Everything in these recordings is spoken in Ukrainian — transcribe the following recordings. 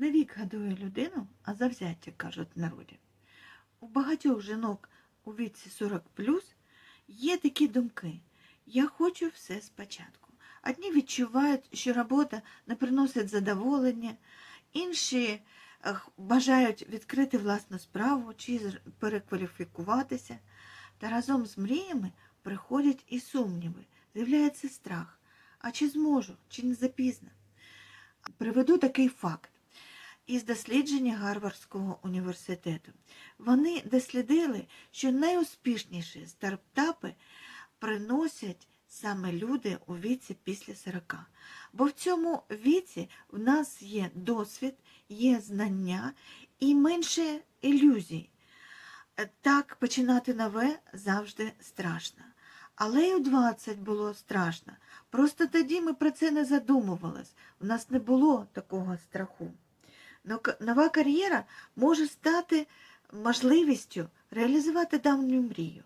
Не вік гадує людину, а завзяття, кажуть в народі. У багатьох жінок у віці 40 є такі думки. Я хочу все спочатку. Одні відчувають, що робота не приносить задоволення, інші бажають відкрити власну справу чи перекваліфікуватися. Та разом з мріями приходять і сумніви, з'являється страх. А чи зможу, чи не запізно? Приведу такий факт із дослідження Гарвардського університету. Вони дослідили, що найуспішніші стартапи приносять саме люди у віці після 40. Бо в цьому віці в нас є досвід, є знання і менше ілюзій. Так, починати нове завжди страшно. Але й у 20 було страшно. Просто тоді ми про це не задумувались. У нас не було такого страху. Нова кар'єра може стати можливістю реалізувати давню мрію,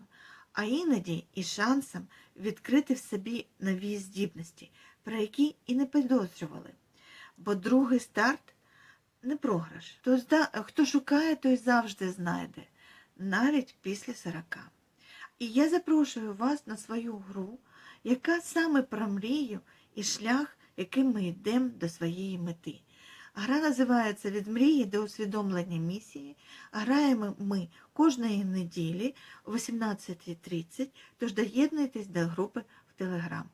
а іноді і шансом відкрити в собі нові здібності, про які і не підозрювали. Бо другий старт не програш. Хто шукає, той завжди знайде, навіть після 40. І я запрошую вас на свою гру, яка саме про мрію і шлях, яким ми йдемо до своєї мети. Гра називається Від мрії до усвідомлення місії. Граємо ми кожної неділі о 18.30, тож доєднуйтесь до групи в Телеграм.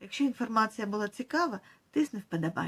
Якщо інформація була цікава, тисни вподобай.